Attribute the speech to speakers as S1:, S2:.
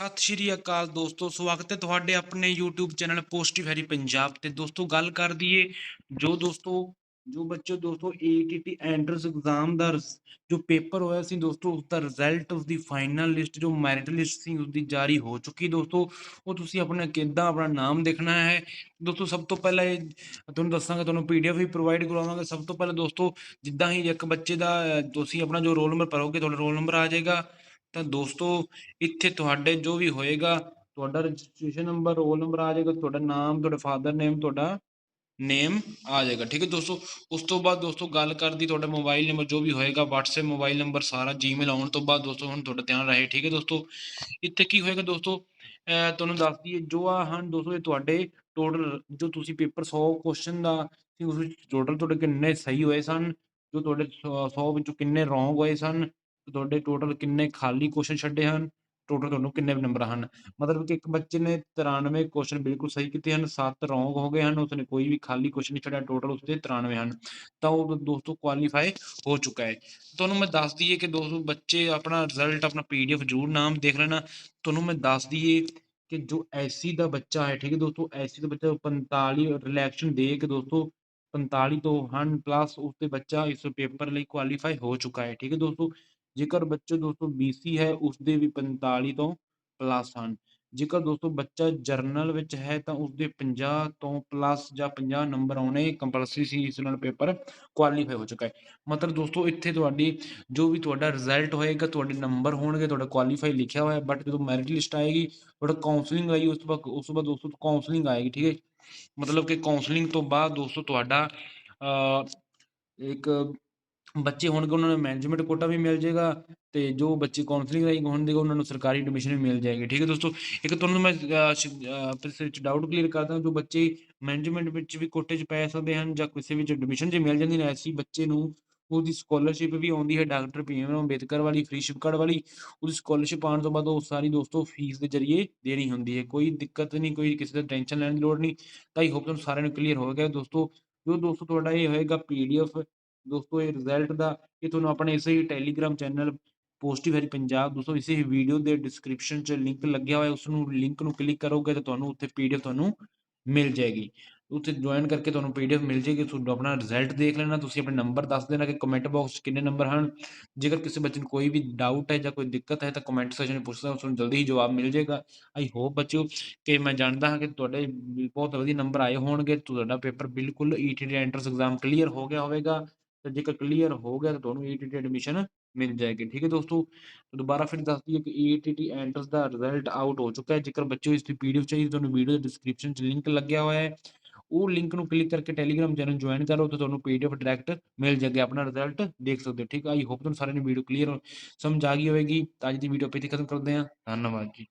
S1: ਸਤਿ ਸ਼੍ਰੀ ਅਕਾਲ ਦੋਸਤੋ, ਸਵਾਗਤ ਹੈ ਤੁਹਾਡੇ ਆਪਣੇ YouTube channel positive Harry Punjab ਤੇ। ਦੋਸਤੋ, ਗੱਲ ਕਰ ਦਈਏ ਜੋ ਦੋਸਤੋ, ਜੋ ਬੱਚੇ ਦੋਸਤੋ ATT ਐਂਟਰੈਂਸ ਐਗਜ਼ਾਮ ਦਾ ਜੋ ਪੇਪਰ ਹੋਇਆ ਸੀ ਦੋਸਤੋ ਉਸ ਦਾ ਰਿਜ਼ਲਟ ਉਸ ਦੀ ਫਾਈਨਲ ਲਿਸਟ ਜੋ ਮੈਰਿਟ ਲਿਸਟ ਸੀ ਉਸ ਦੀ ਜਾਰੀ ਹੋ ਚੁੱਕੀ ਦੋਸਤੋ। ਉਹ ਤੁਸੀਂ ਆਪਣਾ ਕਿੱਦਾਂ ਆਪਣਾ ਨਾਮ ਦੇਖਣਾ ਹੈ? ਦੋਸਤੋ, ਸਭ ਤੋਂ ਪਹਿਲਾਂ ਇਹ ਤੁਹਾਨੂੰ ਦੱਸਾਂਗਾ, ਤੁਹਾਨੂੰ ਪੀਡੀਐਫ ਵੀ ਪ੍ਰੋਵਾਈਡ ਕਰਵਾਵਾਂਗਾ। ਸਭ ਤੋਂ ਪਹਿਲਾਂ ਦੋਸਤੋ, ਜਿੱਦਾਂ ਹੀ ਇੱਕ ਬੱਚੇ ਦਾ, ਤੁਸੀਂ ਆਪਣਾ ਜੋ ਰੋਲ ਨੰਬਰ ਭਰੋਗੇ, ਤੁਹਾਡਾ ਰੋਲ ਨੰਬਰ ਆ ਜਾਏਗਾ। ਤਾਂ ਦੋਸਤੋ, ਇੱਥੇ ਤੁਹਾਡੇ ਜੋ ਵੀ ਹੋਏਗਾ, ਤੁਹਾਡਾ ਰਜਿਸਟ੍ਰੇਸ਼ਨ ਨੰਬਰ, ਰੋਲ ਨੰਬਰ ਆ ਜਾਏਗਾ, ਤੁਹਾਡਾ ਨਾਮ, ਤੁਹਾਡਾ ਫਾਦਰ ਨੇਮ, ਤੁਹਾਡਾ ਨੇਮ ਆ ਜਾਏਗਾ, ਠੀਕ ਹੈ ਦੋਸਤੋ? ਉਸ ਤੋਂ ਬਾਅਦ ਦੋਸਤੋ ਗੱਲ ਕਰਦੀ ਤੁਹਾਡਾ ਮੋਬਾਈਲ ਨੰਬਰ, ਜੋ ਵੀ ਹੋਏਗਾ, WhatsApp ਮੋਬਾਈਲ ਨੰਬਰ ਸਾਰਾ Gmail ਆਉਣ ਤੋਂ ਬਾਅਦ ਦੋਸਤੋ ਹੁਣ ਤੁਹਾਡਾ ਧਿਆਨ ਰਹੇ, ਠੀਕ ਹੈ ਦੋਸਤੋ? ਇੱਥੇ ਕੀ ਹੋਏਗਾ ਦੋਸਤੋ? ਤੁਹਾਨੂੰ ਦੱਸਦੀ ਦਈਏ, ਜੋ ਆ ਹਨ ਦੋਸਤੋ, ਇਹ ਤੁਹਾਡੇ ਟੋਟਲ ਜੋ ਤੁਸੀਂ ਪੇਪਰ 100 ਕੁਐਸਚਨ ਦਾ ਉਸ ਵਿੱਚ ਟੋਟਲ ਤੁਹਾਡੇ ਕਿੰਨੇ ਸਹੀ ਹੋਏ ਸਨ? ਜੋ ਤੁਹਾਡੇ 100 ਵਿੱਚੋਂ ਕਿੰਨੇ ਰੋਂਗ ਹੋਏ ਸਨ? ਤੁਹਾਡੇ ਟੋਟਲ ਕਿੰਨੇ ਖਾਲੀ ਕੁਐਸਚਨ ਛੱਡੇ ਹਨ? ਟੋਟਲ ਤੁਹਾਨੂੰ ਕਿੰਨੇ ਨੰਬਰ ਹਨ? ਮਤਲਬ ਕਿ ਇੱਕ ਬੱਚੇ ਨੇ 93 ਕੁਐਸਚਨ ਬਿਲਕੁਲ ਸਹੀ ਕੀਤੇ ਹਨ 7 ਰੋਂਗ ਹੋ ਗਏ ਹਨ, ਉਸਨੇ ਕੋਈ ਵੀ ਖਾਲੀ ਕੁਐਸਚਨ ਨਹੀਂ ਛੱਡਿਆ ਟੋਟਲ ਉਸਦੇ 93 ਹਨ। ਤਾਂ ਉਹ ਦੋਸਤੋ ਕੁਆਲੀਫਾਈ ਹੋ ਚੁੱਕਾ ਹੈ। ਤੁਹਾਨੂੰ ਮੈਂ ਦੱਸ ਦਈਏ ਕਿ ਦੋਸਤੋ ਬੱਚੇ ਆਪਣਾ ਰਿਜ਼ਲਟ ਆਪਣਾ ਪੀਡੀਐਫ ਜ਼ਰੂਰ ਨਾਮ ਦੇਖ ਲੈਣਾ। ਤੁਹਾਨੂੰ ਮੈਂ ਦੱਸ ਦਈਏ ਕਿ ਜੋ ਐਸਸੀ ਦਾ ਬੱਚਾ ਹੈ, ਠੀਕ ਹੈ ਦੋਸਤੋ ਐਸਸੀ ਦਾ ਬੱਚਾ 45 ਰਿਲੈਕਸ਼ਨ ਦੇ ਕੇ ਦੋਸਤੋ 45 ਤੋਂ 100 ਪਲੱਸ ਉਸ ਤੇ ਬੱਚਾ ਇਸ ਪੇਪਰ ਲਈ ਕੁਆਲੀਫਾਈ ਹੋ ਚੁੱਕਾ ਹੈ, ਠੀਕ ਹੈ ਦੋਸਤੋ। ਜੇਕਰ ਬੱਚੇ ਦੋਸਤੋ BC ਹੈ ਉਸ ਦੇ ਵੀ 45 ਤੋਂ ਪਲੱਸ ਹਨ। ਜੇਕਰ ਦੋਸਤੋ ਬੱਚਾ ਜਰਨਲ ਵਿੱਚ ਹੈ, ਤਾਂ ਉਸ ਦੇ 50 ਤੋਂ ਪਲੱਸ ਜਾਂ 50 ਨੰਬਰ ਆਉਣੇ ਕੰਪਲਸਰੀ ਸੀ, ਇਸ ਨਾਲ ਪੇਪਰ ਕੁਆਲੀਫਾਈ ਹੋ ਚੁੱਕਾ ਹੈ। ਮਤਲਬ ਦੋਸਤੋ ਇੱਥੇ ਤੁਹਾਡੀ ਜੋ ਵੀ ਤੁਹਾਡਾ ਰਿਜ਼ਲਟ ਹੋਏਗਾ, ਤੁਹਾਡੇ ਨੰਬਰ ਹੋਣਗੇ, ਤੁਹਾਡਾ ਕੁਆਲੀਫਾਈ ਲਿਖਿਆ ਹੋਇਆ ਬਟ ਜਦੋਂ ਮੈਰਿਟ ਲਿਸਟ ਆਏਗੀ, ਤੁਹਾਡਾ ਕਾਉਂਸਲਿੰਗ ਆਈ, ਉਸ ਤੋਂ ਬਾਅਦ, ਉਸ ਤੋਂ ਬਾਅਦ ਦੋਸਤੋ ਕਾਉਂਸਲਿੰਗ ਆਏਗੀ, ਠੀਕ ਹੈ ਮਤਲਬ ਕਿ ਕਾਉਂਸਲਿੰਗ ਤੋਂ ਬਾਅਦ ਦੋਸਤੋ ਤੁਹਾਡਾ ਅ ਇੱਕ ਬੱਚੇ ਹੋਣਗੇ, ਉਹਨਾਂ ਨੂੰ ਮੈਨੇਜਮੈਂਟ ਕੋਟਾ ਵੀ ਮਿਲ ਜਾਏਗਾ ਤੇ ਜੋ ਬੱਚੇ ਕਾਉਂਸਲਿੰਗ ਰਾਹੀਂ ਹੋਣਗੇ, ਉਹਨਾਂ ਨੂੰ ਸਰਕਾਰੀ ਐਡਮਿਸ਼ਨ ਵੀ ਮਿਲ ਜਾਏਗੀ। ਠੀਕ ਹੈ ਦੋਸਤੋ, ਇੱਕ ਤੁਹਾਨੂੰ ਮੈਂ ਇਸ ਵਿੱਚ ਡਾਊਟ ਕਲੀਅਰ ਕਰਦਾ, ਜੋ ਬੱਚੇ ਮੈਨੇਜਮੈਂਟ ਵਿੱਚ ਵੀ ਕੋਟੇ 'ਚ ਪੈ ਸਕਦੇ ਹਨ ਜਾਂ ਕਿਸੇ ਵਿੱਚ ਐਡਮਿਸ਼ਨ 'ਚ ਮਿਲ ਜਾਂਦੀ ਹੈ ਐਸੀ ਬੱਚੇ ਨੂੰ ਉਹਦੀ ਸਕਾਲਰਸ਼ਿਪ ਵੀ ਆਉਂਦੀ ਹੈ ਡਾਕਟਰ ਭੀਮ ਰਾਓ ਅੰਬੇਦਕਰ ਵਾਲੀ ਫ੍ਰੀ ਕਾਰਡ ਵਾਲੀ, ਉਹਦੀ ਸਕਾਲਰਸ਼ਿਪ ਆਉਣ ਤੋਂ ਬਾਅਦ ਉਹ ਸਾਰੀ ਦੋਸਤੋ ਫੀਸ ਦੇ ਜ਼ਰੀਏ ਦੇਣੀ ਹੁੰਦੀ ਹੈ। ਕੋਈ ਦਿੱਕਤ ਨਹੀਂ, ਕੋਈ ਕਿਸੇ ਦਾ ਟੈਨਸ਼ਨ ਲੈਣ ਦੀ ਲੋੜ ਨਹੀਂ। ਤਾਂ ਆਈ ਹੋਪ ਤੁਹਾਨੂੰ ਸਾਰਿਆਂ ਨੂੰ ਕਲੀਅਰ ਹੋ ਗਿਆ ਦੋਸਤੋ। ਜੋ ਦੋਸਤੋ ਤੁਹਾਡਾ ਇਹ ਹੋਏਗਾ ਪੀਡੀਐਫ ਦੋਸਤੋ, ਇਹ ਰਿਜ਼ਲਟ ਦਾ ਇਹ ਤੁਹਾਨੂੰ ਆਪਣੇ ਇਸੇ ਹੀ Telegram channel positive Harry Punjab ਦੋਸਤੋ, ਇਸੇ ਹੀ ਵੀਡੀਓ ਦੇ ਡਿਸਕ੍ਰਿਪਸ਼ਨ 'ਚ ਲਿੰਕ ਲੱਗਿਆ ਹੋਇਆ, ਉਸ ਨੂੰ ਲਿੰਕ ਨੂੰ ਕਲਿੱਕ ਕਰੋਗੇ ਤਾਂ ਤੁਹਾਨੂੰ ਉੱਥੇ ਪੀਡੀਐਫ ਤੁਹਾਨੂੰ ਮਿਲ ਜਾਏਗੀ। ਉੱਥੇ ਜੁਆਇਨ ਕਰਕੇ ਤੁਹਾਨੂੰ ਪੀਡੀਐਫ ਮਿਲ ਜਾਏਗੀ, ਤੁਹਾਨੂੰ ਆਪਣਾ ਰਿਜ਼ਲਟ ਦੇਖ ਲੈਣਾ, ਤੁਸੀਂ ਆਪਣੇ ਨੰਬਰ ਦੱਸ ਦੇਣਾ ਕਿ ਕਮੈਂਟ ਬਾਕਸ 'ਚ ਕਿੰਨੇ ਨੰਬਰ ਹਨ। ਜੇਕਰ ਕਿਸੇ ਬੱਚੇ ਨੂੰ ਕੋਈ ਵੀ ਡਾਊਟ ਹੈ ਜਾਂ ਕੋਈ ਦਿੱਕਤ ਹੈ ਤਾਂ ਕਮੈਂਟ ਸੈਕਸ਼ਨ ਵਿੱਚ ਪੁੱਛਦਾ, ਉਸ ਨੂੰ ਜਲਦੀ ਹੀ ਜਵਾਬ ਮਿਲ ਜਾਏਗਾ। ਆਈ ਹੋਪ ਬੱਚਿਓ ਕਿ ਮੈਂ ਜਾਣਦਾ ਹਾਂ ਕਿ ਤੁਹਾਡੇ ਬਹੁਤ ਵਧੀਆ ਨੰਬਰ ਆਏ ਹੋਣਗੇ, ਤੁਹਾਡਾ ਪੇਪਰ ਬਿਲਕੁਲ ਈਟੀਟੀ ਐਂਟਰੈਂਸ ਐਗਜ਼ਾਮ ਕਲੀਅਰ ਹੋ ਗਿਆ ਹੋਵੇਗਾ। ਤੇ ਜੇਕਰ ਕਲੀਅਰ ਹੋ ਗਿਆ ਤਾਂ ਤੁਹਾਨੂੰ ਈਟੀਟੀ ਐਡਮਿਸ਼ਨ ਮਿਲ ਜਾਏਗੀ, ਠੀਕ ਹੈ ਦੋਸਤੋ? ਤਾਂ ਦੁਬਾਰਾ ਫਿਰ ਦੱਸ ਦਈਏ ਕਿ ਈਟੀਟੀ ਐਂਟਰਸ ਦਾ ਰਿਜ਼ਲਟ ਆਊਟ ਹੋ ਚੁੱਕਾ ਹੈ। ਜੇਕਰ ਬੱਚਿਓ ਇਸ ਦੀ ਪੀਡੀਐਫ ਚਾਹੀਦੀ ਤੁਹਾਨੂੰ ਵੀਡੀਓ ਦੇ ਡਿਸਕ੍ਰਿਪਸ਼ਨ 'ਚ ਲਿੰਕ ਲੱਗਿਆ ਹੋਇਆ ਹੈ। ਉਹ ਲਿੰਕ ਨੂੰ ਕਲਿੱਕ ਕਰਕੇ ਟੈਲੀਗ੍ਰਾਮ ਚੈਨਲ ਜੁਆਇਨ ਕਰੋ ਤਾਂ ਤੁਹਾਨੂੰ ਪੀਡੀਐਫ ਡਾਇਰੈਕਟ ਮਿਲ ਜਾਏਗਾ, ਆਪਣਾ ਰਿਜ਼ਲਟ ਦੇਖ ਸਕਦੇ ਹੋ, ਠੀਕ ਹੈ? ਆਈ ਹੋਪ ਤੁਹਾਨੂੰ ਸਾਰਿਆਂ ਨੂੰ ਵੀਡੀਓ ਕਲੀਅਰ ਸਮਝ ਆ ਗਈ ਹੋਵੇਗੀ। ਤਾਂ ਅੱਜ ਦੀ ਵੀਡੀਓ ਆਪਾਂ ਇੱਥੇ ਖਤਮ ਕਰਦੇ ਹਾਂ। ਧੰਨਵਾਦ ਜੀ।